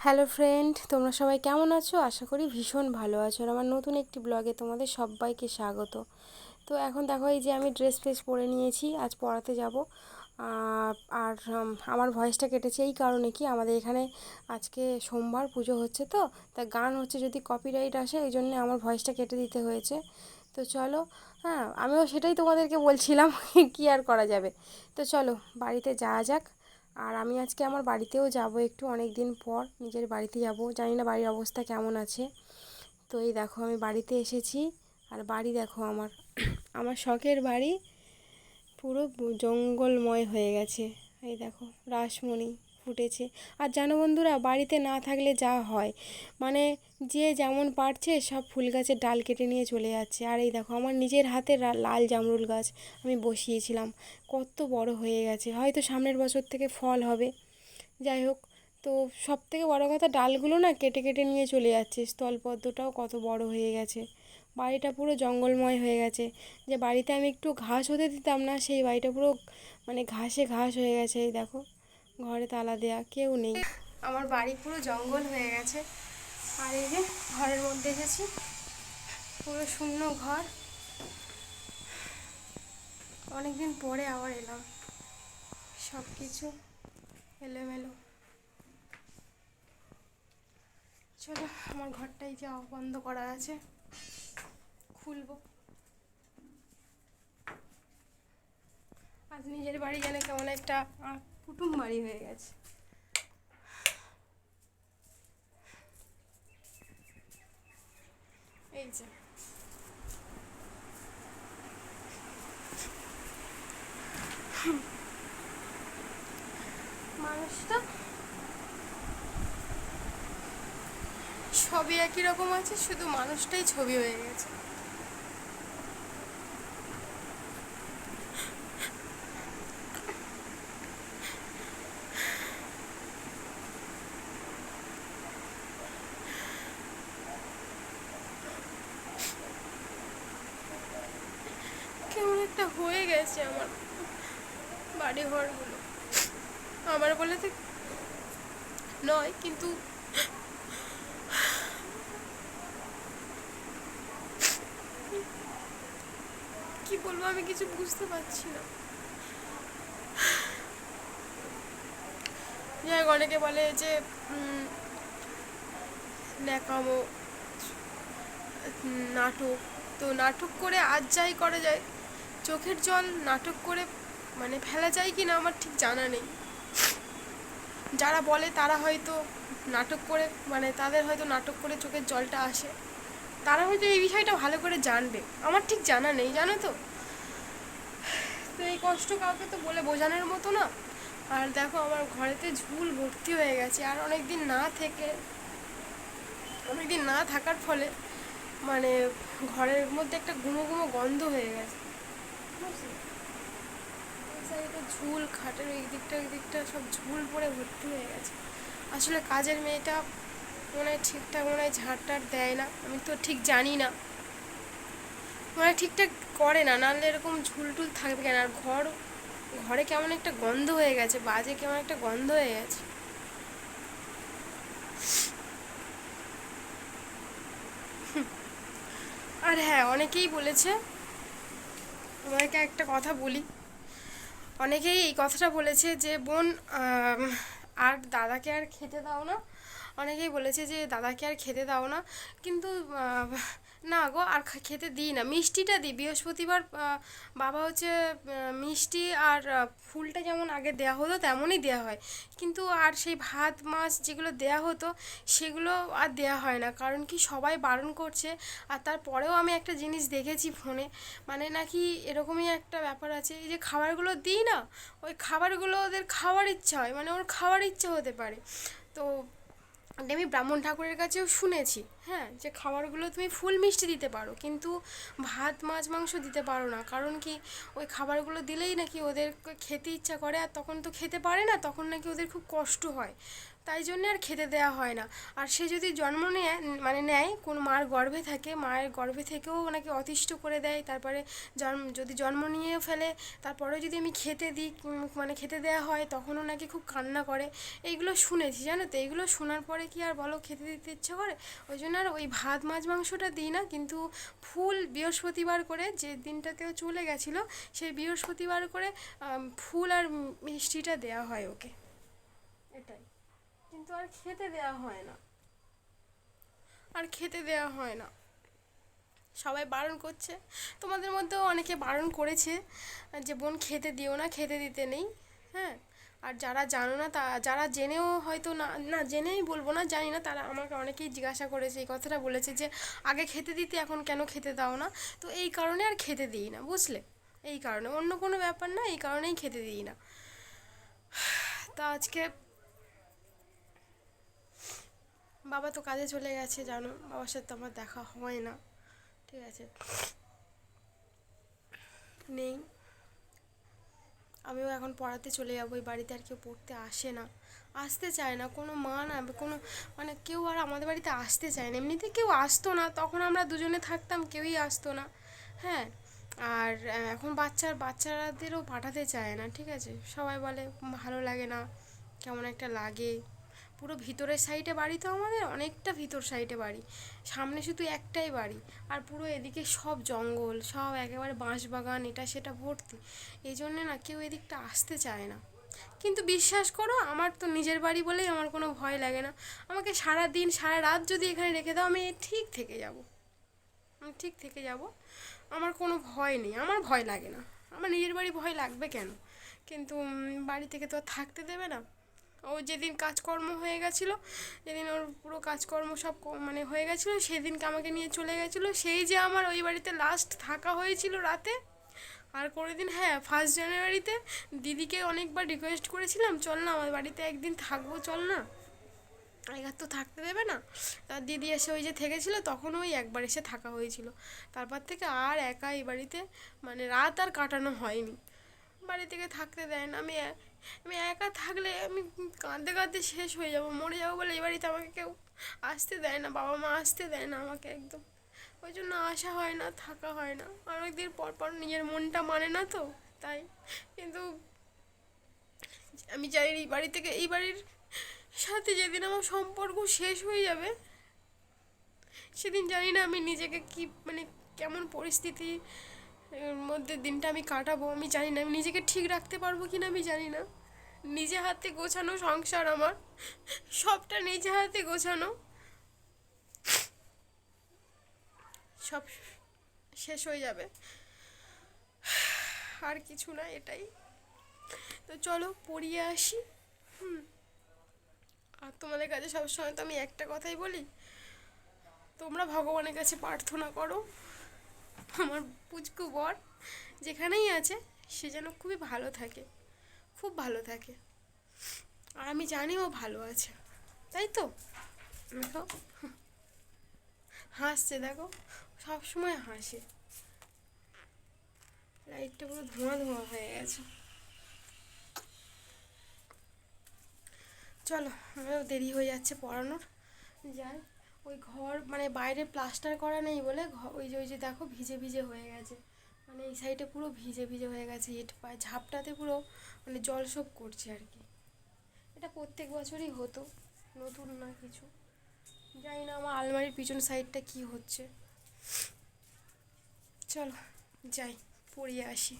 Hello friend তোমরা সবাই কেমন আছো? আশা করি ভীষণ ভালো আছো আর আমার নতুন একটি ব্লগে তোমাদের সবাইকে স্বাগত। তো এখন দেখো এই যে আমি ড্রেস ফ্রেস পরে নিয়েছি, আজ পড়াতে যাব। আর আমার ভয়েসটা কেটেছে এই কারণে কি আমাদের এখানে আজকে সোমবার পুজো হচ্ছে তো, তা গান হচ্ছে যদি কপিরাইট আসে, এই জন্যে আমার ভয়েসটা কেটে দিতে হয়েছে। তো চলো হ্যাঁ আমিও সেটাই তোমাদেরকে বলছিলাম কি আর করা যাবে। তো চলো, বাড়িতে যাওয়া যাক। আর আমি আজকে আমার বাড়িতেও যাব একটু অনেক দিন পর, নিজের বাড়িতে যাব। জানি না বাড়ির অবস্থা কেমন আছে। তো এই দেখো, আমি বাড়িতে এসেছি আর বাড়ি দেখো আমার। আমার শখের বাড়ি পুরো জঙ্গলময় হয়ে গেছে। এই দেখো, রাসমণি। ফুটেছে। আর জানো বন্ধুরা, বাড়িতে না থাকলে যা হয়। মানে যে যেমন পারছে সব ফুল গাছের ডাল কেটে নিয়ে চলে যাচ্ছে। আর এই দেখো, আমার নিজের হাতে লাল জামরুল গাছ আমি বসিয়েছিলাম। কত বড় হয়ে গেছে। হয়তো সামনের বছর থেকে ফল হবে। যাই হোক, তো সব থেকে বড়ো কথা ডালগুলো না কেটে কেটে নিয়ে চলে যাচ্ছে। স্থলপদ্মটাও কত বড় হয়ে গেছে। বাড়িটা পুরো জঙ্গলময় হয়ে গেছে। যে বাড়িতে আমি একটু ঘাস হতে দিতাম না, সেই বাড়িটা পুরো মানে ঘাসে ঘাস হয়ে গেছে, এই দেখো। ঘরে তালা দেয়া, কেউ নেই। আমার বাড়ি পুরো জঙ্গল হয়ে গেছে। আর এই যে ঘরের মধ্যে এসেছি। পুরো শূন্য ঘর। অনেকদিন পরে আবার এলাম। সব কিছু এলোমেলো। চলো, আমার ঘরটাই যে বন্ধ করা আছে, খুলবো। আজ নিজের বাড়ি যেন কেমন একটা কুটুম বাড়ি হয়ে গেছে। এই যে। মানুষটা? সবই একই রকম আছে, শুধু মানুষটাই ছবি হয়ে গেছে কেমন একটা হয়ে গেছে আমার বাড়ি ঘরগুলো আমার বলে নয়, কিন্তু কি বলব আমি কিছু বুঝতে পারছি না। যাই অনেকে বলে যে ন্যাকামো, নাটক। তো নাটক করে আজ যাই করা যায়। চোখের জল নাটক করে মানে ফেলা যায় কি না আমার ঠিক জানা নেই। যারা বলে তারা হয়তো নাটক করে মানে তাদের হয়তো নাটক করে চোখের জলটা আসে। তারা হয়তো এই বিষয়টা ভালো করে জানবে। আমার ঠিক জানা নেই, জানো তো? তো এই কষ্ট কাউকে তো বলে বোঝানোর মতো না। আর দেখো আমার ঘরেতে ঝুল ভর্তি হয়ে গেছে, আর অনেক দিন না থেকে অনেক দিন না থাকার ফলে মানে ঘরের মধ্যে একটা গুঁমো গুঁমো গন্ধ হয়ে গেছে। ঝুল, খাটের এই দিকটা ওই দিকটা সব ঝুল পড়ে ভর্তি হয়ে গেছে। আসলে কাজের মেয়েটা মনে হয় ঠিকঠাক, মনে হয় ঝাড়টার দেয় না। আমি তো ঠিক জানি না। মানে ঠিকঠাক করে না, নাহলে এরকম ঝুল টুল থাকবে কেন? আর ঘর, ঘরে কেমন একটা গন্ধ হয়ে গেছে, বাজে কেমন একটা গন্ধ হয়ে গেছে। আর হ্যাঁ অনেকেই বলেছে তোমাকে একটা কথা বলি। অনেকেই এই কথাটা বলেছে যে, বোন আর দাদাকে আর খেতে দাও না। অনেকেই বলেছে যে, দাদাকে আর খেতে দাও না। কিন্তু না গো, আর খেতে দিই না। মিষ্টিটা দিই। বৃহস্পতিবার বাবা হচ্ছে মিষ্টি আর ফুলটা যেমন আগে দেওয়া হতো, তেমনই দেওয়া হয়। কিন্তু আর সেই ভাত, মাছ যেগুলো দেওয়া হতো, সেগুলো আর দেওয়া হয় না। কারণ কি সবাই বারণ করছে। আর তারপরেও আমি একটা জিনিস দেখেছি ফোনে। মানে নাকি এরকমই একটা ব্যাপার আছে। এই যে খাবারগুলো দিই না, ওই খাবারগুলো ওদের খাওয়ার ইচ্ছা হয়। মানে ওর খাওয়ার ইচ্ছা হতে পারে। তো এটা আমি ব্রাহ্মণ ঠাকুরের কাছেও শুনেছি হ্যাঁ যে খাবারগুলো তুমি ফুল মিষ্টি দিতে পারো, কিন্তু ভাত, মাছ, মাংস দিতে পারো না। কারণ কি ওই খাবারগুলো দিলেই নাকি ওদের খেতে ইচ্ছা করে, আর তখন তো খেতে পারে না, তখন নাকি ওদের খুব কষ্ট হয়। তাই জন্যে আর খেতে দেওয়া হয় না। আর সে যদি জন্ম নেয় মানে নেয়, কোন মার গর্ভে থাকে, মায়ের গর্ভে থেকেও ওনাকে অতিষ্ঠ করে দেয়, তারপরে জন্ম, যদি জন্ম নিয়েও ফেলে, তারপরেও যদি আমি খেতে দিই মানে খেতে দেওয়া হয় তখনও নাকি খুব কান্না করে। এইগুলো শুনেছি, জানো তো? এইগুলো শোনার পরে কি আর বলো, খেতে দিতে ইচ্ছে করে? ওই জন্য আর ওই ভাত, মাছ, মাংসটা দিই না, কিন্তু ফুল বৃহস্পতিবার করে যে দিনটাতেও চলে গেছিল, সেই বৃহস্পতিবার করে ফুল আর মিষ্টিটা দেওয়া হয় ওকে। এটাই। কিন্তু আর খেতে দেওয়া হয় না। আর খেতে দেওয়া হয় না। সবাই বারণ করছে। তোমাদের মধ্যেও অনেকে বারণ করেছে যে, বোন, খেতে দিও না, খেতে দিতে নেই। হ্যাঁ? আর যারা জানো না, তা, যারা জেনেও হয়তো না না জেনেই বলব না, জানি না, তারা আমাকে অনেকেই জিজ্ঞাসা করেছে, এই কথাটা বলেছে যে, আগে খেতে দিতে, এখন কেন খেতে দাও না? তো এই কারণে আর খেতে দিই না, বুঝলে? এই কারণে। অন্য কোনো ব্যাপার না, এই কারণেই খেতে দিই না। তা আজকে বাবা তো কাজে চলে গেছে, জানো। বাবার সাথে তো আমার দেখা হয় না। ঠিক আছে। নেই। আমিও এখন পড়াতে চলে যাব ওই বাড়িতে আর কেউ পড়তে আসে না। আসতে চায় না, কোনো মা না, কোনো মানে কেউ আর আমাদের বাড়িতে আসতে চায় না। এমনিতে কেউ আসতো না, তখন আমরা দুজনে থাকতাম, কেউই আসতো না। হ্যাঁ আর এখন বাচ্চার বাচ্চাদেরও পাঠাতে চায় না, ঠিক আছে। সবাই বলে, ভালো লাগে না, কেমন একটা লাগে। পুরো ভিতরের সাইডে বাড়ি তো আমাদের, অনেকটা ভিতর সাইডে বাড়ি। সামনে শুধু একটাই বাড়ি। আর পুরো এদিকে সব জঙ্গল, সব একেবারে বাঁশ বাগান এটা সেটা ভর্তি। এই জন্যে না কেউ এদিকটা আসতে চায় না। কিন্তু বিশ্বাস করো, আমার তো নিজের বাড়ি বলেই আমার কোনো ভয় লাগে না। আমাকে সারা দিন সারা রাত যদি এখানে রেখে দাও, আমি ঠিক থেকে যাব। আমি ঠিক থেকে যাব। আমার কোনো ভয় নেই। আমার ভয় লাগে না। আমার নিজের বাড়ি ভয় লাগবে কেন? কিন্তু বাড়ি থেকে তো আর থাকতে দেবে না। ও যেদিন কাজকর্ম হয়ে গেছিল, যেদিন ওর পুরো কাজকর্ম সব মানে হয়ে গেছিল, সেদিনকে আমাকে নিয়ে চলে গেছিল। সেই যে আমার ওই বাড়িতে লাস্ট থাকা হয়েছিল রাতে, আর কোনো দিন হ্যাঁ ফার্স্ট জানুয়ারিতে দিদিকে অনেকবার রিকোয়েস্ট করেছিলাম, চল না আমার বাড়িতে একদিন থাকব, চল না। এবার তো থাকতে দেবে না। তার দিদি এসে ওই যে থেকেছিল, তখন ওই একবার এসে থাকা হয়েছিল। তারপর থেকে আর একা এই বাড়িতে মানে রাত আর কাটানো হয়নি। বাড়ি থেকে থাকতে দেয় না, আমি আমি একা থাকলে আমি কাঁদতে কাঁদতে শেষ হয়ে যাব, মরে যাব বলে এই বাড়িতে আমাকে কেউ আসতে দেয় না, বাবা মা আসতে দেয় না আমাকে একদম। ওই জন্য আসা হয় না, থাকা হয় না। অনেকদিন পর পর নিজের মনটা মানে না তো, তাই। কিন্তু আমি চাই এই বাড়ি থেকে, এই বাড়ির সাথে যেদিন আমার সম্পর্ক শেষ হয়ে যাবে, সেদিন জানি না আমি নিজেকে কি মানে কেমন পরিস্থিতি এর মধ্যে দিনটা আমি কাটাবো, আমি জানি না, আমি নিজেকে ঠিক রাখতে পারব কি না আমি জানি না। নিজে হাতে গোছানো সংসার আমার, সবটা নিজে হাতে গোছানো। সব শেষ হয়ে যাবে। আর কিছু না, এটাই। তো চলো, পড়িয়ে আসি। হুম। আর তোমাদের কাছে সবসময় তো আমি একটা কথাই বলি, তোমরা ভগবানের কাছে প্রার্থনা করো। আমার পুচকু বর যেখানেই আছে, সে যেন খুবই ভালো থাকে, খুব ভালো থাকে। আর আমি জানি ও ভালো আছে, তাই তো? দেখো, হাসছে, দেখো সব সময় হাসে। লাইটটা পুরো ধোঁয়া ধোঁয়া হয়ে গেছে। চলো আমারও দেরি হয়ে যাচ্ছে পড়ানোর। যাই। ওই ঘর মানে বাইরে প্লাস্টার করা নেই বলে ওই যে ওই যে দেখো ভিজে ভিজে হয়ে গেছে। মানে এই সাইডে পুরো ভিজে ভিজে হয়ে গেছে। ইট পায়ে ঝাপটাতে পুরো মানে জল সব করছে আর কি। এটা প্রত্যেক বছরই হতো, নতুন না কিছু। জানি না আমার আলমারির পিছন সাইডটা কি হচ্ছে। চলো, যাই, পড়িয়ে আসি।